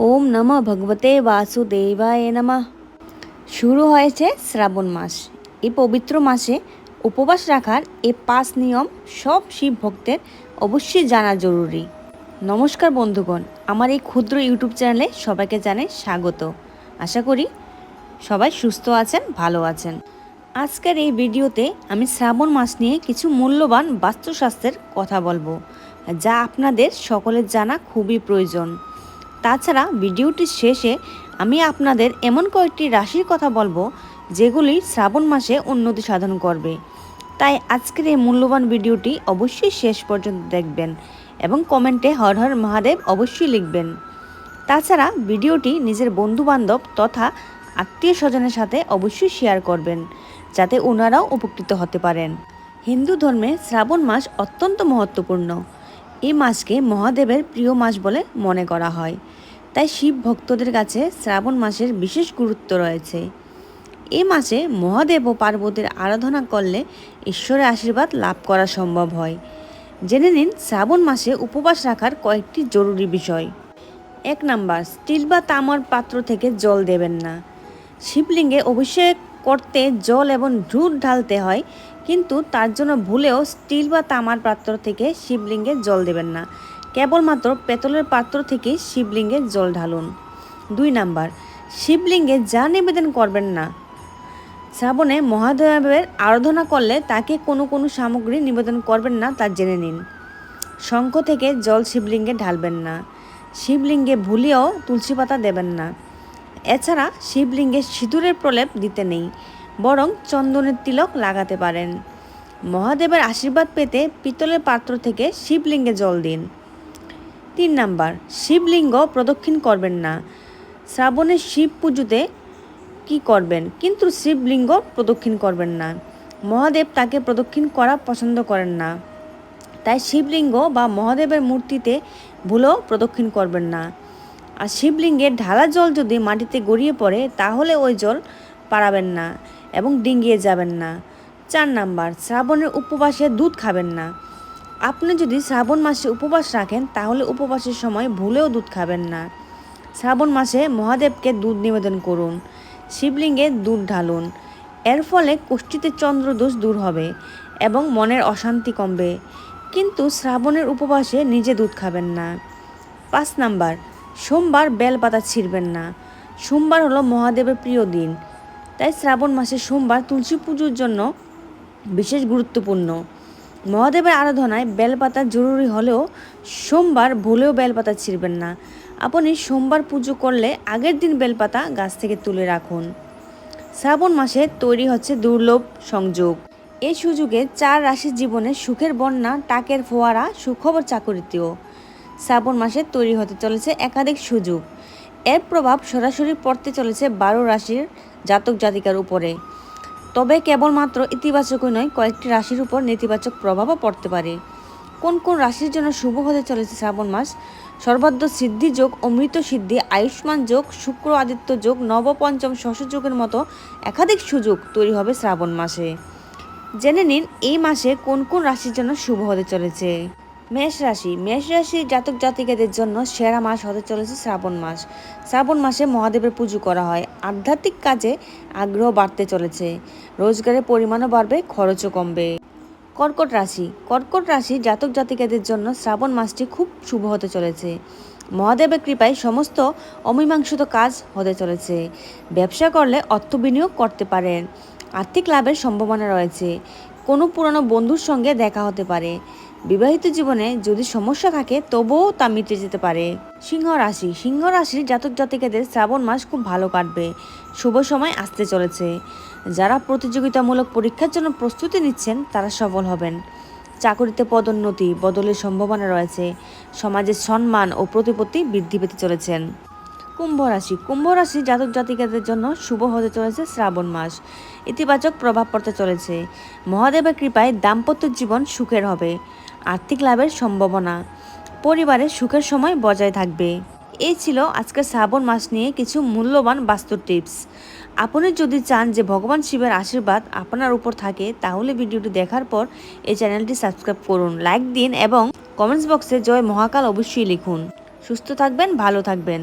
ওম নম ভগবতে বাসুদেবায় নমঃ। শুরু হয়েছে শ্রাবণ মাস। এই পবিত্র মাসে উপবাস রাখার এই পাঁচ নিয়ম সব শিব ভক্তের অবশ্যই জানা জরুরি। নমস্কার বন্ধুগণ, আমার এই ক্ষুদ্র ইউটিউব চ্যানেলে সবাইকে জানে স্বাগত। আশা করি সবাই সুস্থ আছেন, ভালো আছেন। আজকের এই ভিডিওতে আমি শ্রাবণ মাস নিয়ে কিছু মূল্যবান বাস্তুশাস্ত্রের কথা বলব, যা আপনাদের সকলের জানা খুবই প্রয়োজন। তাছাড়া ভিডিওটির শেষে আমি আপনাদের এমন কয়েকটি রাশির কথা বলব, যেগুলি শ্রাবণ মাসে উন্নতি সাধন করবে। তাই আজকের এই মূল্যবান ভিডিওটি অবশ্যই শেষ পর্যন্ত দেখবেন এবং কমেন্টে হর হর মহাদেব অবশ্যই লিখবেন। তাছাড়া ভিডিওটি নিজের বন্ধুবান্ধব তথা আত্মীয় স্বজনের সাথে অবশ্যই শেয়ার করবেন, যাতে ওনারাও উপকৃত হতে পারেন। হিন্দু ধর্মে শ্রাবণ মাস অত্যন্ত মহত্বপূর্ণ। এই মাসকে মহাদেবের প্রিয় মাস বলে মনে করা হয়। তাই শিব ভক্তদের কাছে শ্রাবণ মাসের বিশেষ গুরুত্ব রয়েছে। এই মাসে মহাদেব ও পার্বতীর আরাধনা করলে ঈশ্বরের আশীর্বাদ লাভ করা সম্ভব হয়। জেনে নিন, শ্রাবণ মাসে উপবাস রাখার কয়েকটি জরুরি বিষয়। এক নাম্বার, স্টিল বা তামার পাত্র থেকে জল দেবেন না। শিবলিঙ্গে অভিষেক করতে জল এবং দুধ ঢালতে হয়, কিন্তু তার জন্য ভুলেও স্টিল বা তামার পাত্র থেকে শিবলিঙ্গে জল দেবেন না। কেবলমাত্র পেতলের পাত্র থেকে শিবলিঙ্গে জল ঢালুন। দুই নাম্বার, শিবলিঙ্গে যা নিবেদন করবেন না। শ্রাবণে মহাদেবের আরাধনা করলে তাকে কোনো কোনো সামগ্রী নিবেদন করবেন না তা জেনে নিন। শঙ্খ থেকে জল শিবলিঙ্গে ঢালবেন না। শিবলিঙ্গে ভুলেও তুলসী পাতা দেবেন না। এছাড়া শিবলিঙ্গে সিঁদুরের প্রলেপ দিতে নেই, বরং চন্দনের তিলক লাগাতে পারেন। মহাদেবের আশীর্বাদ পেতে পিতলের পাত্র থেকে শিবলিঙ্গে জল দিন। তিন নাম্বার, শিবলিঙ্গ প্রদক্ষিণ করবেন না। শ্রাবণের শিব পুজোতে কি করবেন? কিন্তু শিবলিঙ্গ প্রদক্ষিণ করবেন না। মহাদেব তাকে প্রদক্ষিণ করা পছন্দ করেন না। তাই শিবলিঙ্গ বা মহাদেবের মূর্তিতে ভুলেও প্রদক্ষিণ করবেন না। আর শিবলিঙ্গের ঢালা জল যদি মাটিতে গড়িয়ে পড়ে, তাহলে ওই জল পারাবেন না এবং ডিঙ্গিয়ে যাবেন না। চার নাম্বার, শ্রাবণের উপবাসে দুধ খাবেন না। আপনি যদি শ্রাবণ মাসে উপবাস রাখেন, তাহলে উপবাসের সময় ভুলেও দুধ খাবেন না। শ্রাবণ মাসে মহাদেবকে দুধ নিবেদন করুন, শিবলিঙ্গে দুধ ঢালুন। এর ফলে কোষ্ঠীতে চন্দ্রদোষ দূর হবে এবং মনের অশান্তি কমবে। কিন্তু শ্রাবণের উপবাসে নিজে দুধ খাবেন না। পাঁচ নাম্বার, সোমবার বেলপাতা ছিঁড়বেন না। সোমবার হলো মহাদেবের প্রিয় দিন। তাই শ্রাবণ মাসে সোমবার তুলসী পুজোর জন্য বিশেষ গুরুত্বপূর্ণ। মহাদেবের আরাধনায় বেলপাতা জরুরি হলেও সোমবার ভুলেও বেলপাতা ছিঁড়বেন না। আপনি সোমবার পুজো করলে আগের দিন বেলপাতা গাছ থেকে তুলে রাখুন। শ্রাবণ মাসে তৈরি হচ্ছে দুর্লভ সংযোগ। এই সুযোগে চার রাশির জীবনে সুখের বন্যা, টাকের ফোয়ারা, সুখবর চাকরিতেও। শ্রাবণ মাসে তৈরি হতে চলেছে একাধিক সুযোগ। এর প্রভাব সরাসরি পড়তে চলেছে বারো রাশির জাতক জাতিকার উপরে। তবে কেবলমাত্র ইতিবাচকই নয়, কয়েকটি রাশির উপর নেতিবাচক প্রভাবও পড়তে পারে। কোন কোন রাশির জন্য শুভ হতে চলেছে শ্রাবণ মাস? সর্বাধ্য সিদ্ধি যোগ অমৃত সিদ্ধি, আয়ুষ্মান যোগ, শুক্র আদিত্য যোগ, নবপঞ্চম যোগের মতো একাধিক সুযোগ তৈরি হবে শ্রাবণ মাসে। জেনে নিন, এই মাসে কোন কোন রাশির জন্য শুভ হতে চলেছে। মেষ রাশি। মেষ রাশির জাতক জাতিকাদের জন্য সেরা মাস হতে চলেছে শ্রাবণ মাস। শ্রাবণ মাসে মহাদেবের পুজো করা হয়। আধ্যাত্মিক কাজে আগ্রহ বাড়তে চলেছে। রোজগারের পরিমাণও বাড়বে, খরচও কমবে। কর্কট রাশি। কর্কট রাশি জাতক জাতিকাদের জন্য শ্রাবণ মাসটি খুব শুভ হতে চলেছে। মহাদেবের কৃপায় সমস্ত অমীমাংসিত কাজ হতে চলেছে। ব্যবসা করলে অর্থ বিনিয়োগ করতে পারেন। আর্থিক লাভের সম্ভাবনা রয়েছে। কোনো পুরনো বন্ধুর সঙ্গে দেখা হতে পারে। বিবাহিত জীবনে যদি সমস্যা থাকে, তবুও তা মিটে যেতে পারে। সিংহ রাশি। সিংহ রাশির জাতক জাতিকাদের শ্রাবণ মাস খুব ভালো কাটবে। শুভ সময় আসতে চলেছে। যারা প্রতিযোগিতামূলক পরীক্ষার জন্য প্রস্তুতি নিচ্ছেন, তারা সফল হবেন। চাকরিতে পদোন্নতি, বদলের সম্ভাবনা রয়েছে। সমাজের সম্মান ও প্রতিপত্তি বৃদ্ধি পেতে চলেছেন। কুম্ভ রাশি। কুম্ভ রাশি জাতক জাতিকাদের জন্য শুভ হতে চলেছে শ্রাবণ মাস। ইতিবাচক প্রভাব পড়তে চলেছে। মহাদেবের কৃপায় দাম্পত্য জীবন সুখের হবে। আর্থিক লাভের সম্ভাবনা। পরিবারের সুখের সময় বজায় থাকবে। এই ছিল আজকের শ্রাবণ মাস নিয়ে কিছু মূল্যবান বাস্তু টিপস। আপনি যদি চান যে ভগবান শিবের আশীর্বাদ আপনার উপর থাকে, তাহলে ভিডিওটি দেখার পর এই চ্যানেলটি সাবস্ক্রাইব করুন, লাইক দিন এবং কমেন্টস বক্সে জয় মহাকাল অবশ্যই লিখুন। সুস্থ থাকবেন, ভালো থাকবেন।